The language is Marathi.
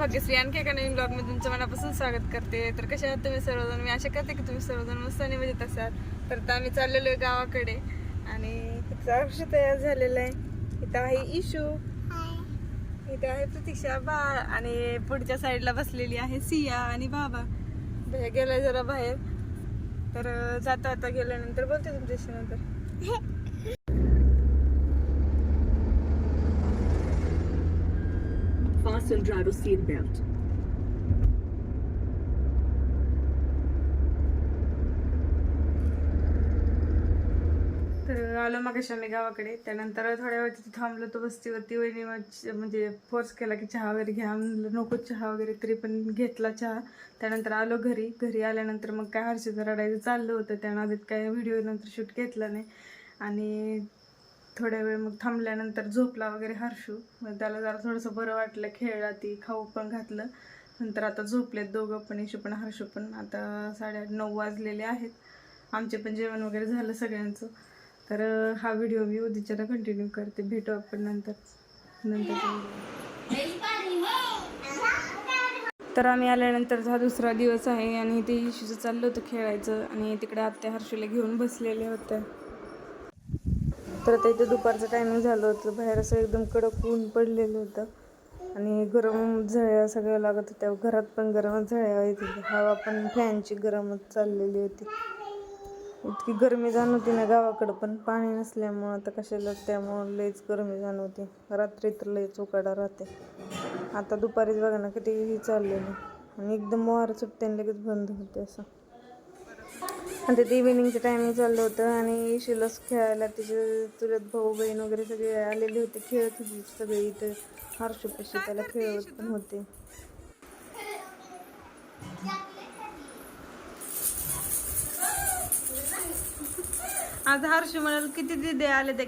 आणखी एका नवीन ब्लॉगमध्ये तुमचं मनापासून स्वागत करते. तर कशा आहात तुम्ही सर्वजण? मी आशा करते की तुम्ही सर्वजण मस्त आणि मजेत असाल. तर आता आम्ही चाललेलो आहे गावाकडे आणि आयुष्य तयार झालेलं आहे. इथं आहे इशू इथे आहे प्रतीक्षा बाळ आणि पुढच्या साईडला बसलेली आहे सिया आणि बाबा. भैया गेलाय जरा बाहेर. तर जातो आता गेल्यानंतर बोलते तुमच्याशी नंतर. Fasten driver seat तर आलो मग आम्ही गावाकडे. त्यानंतर थोड्या वेळ तिथे थांबलो. तो वस्तीवरती वहिनी म्हणजे फोर्स केला की चहा वगैरे घ्या. म्हणलं नको चहा वगैरे. तरी पण घेतला चहा. त्यानंतर आलो घरी. घरी आल्यानंतर मग काय हर्षीचं रडायचं चाललं होतं. त्यानं आधीत काय व्हिडिओ नंतर शूट घेतला नाही. आणि थोड्या वेळ मग थांबल्यानंतर झोपला वगैरे हर्षू. मग त्याला जरा थोडंसं बरं वाटलं खेळला ती खाऊ पण घातलं. नंतर आता झोपलेत दोघं पण इशू पण हर्षू पण. आता साडेआठ नऊ वाजलेले आहेत. आमचे पण जेवण वगैरे झालं सगळ्यांचं. तर हा व्हिडिओ मी उद्याच्याला कंटिन्यू करते. भेटू आपण नंतर. नंतर तर आम्ही आल्यानंतर हा दुसरा दिवस आहे आणि ते इशूचं चाललं होतं खेळायचं. आणि तिकडे आत्या हर्षूला घेऊन बसलेले होते तर आता इथे दुपारचं टायमिंग झालं होतं. बाहेर असं एकदम कडक ऊन पडलेलं होतं. आणि गरम झळ्या सगळ्या लागत होत्या. घरात पण गरम झळ्या येत होत्या हवा पण फॅनची गरमच चाललेली होती. इतकी गरमी जाणवती ना गावाकडं पण. पाणी नसल्यामुळं आता कशाला त्यामुळं लईच गरमी जाणवते. रात्री तर लईच उकाडा राहते. आता दुपारीच बघा ना किती चाललेलं. आणि एकदम वार सुटते लगेच बंद होते असं. आणि तिथे इव्हिनिंगचं टायमिंग चाललं होतं आणि शिलस खेळायला तिचे चुलत भाऊ बहीण वगैरे सगळे आलेले होते. खेळत होते सगळे इथे. हर्षपाशी त्याला खेळत पण होते. आज हर्ष म्हणाल किती दिदे आले ते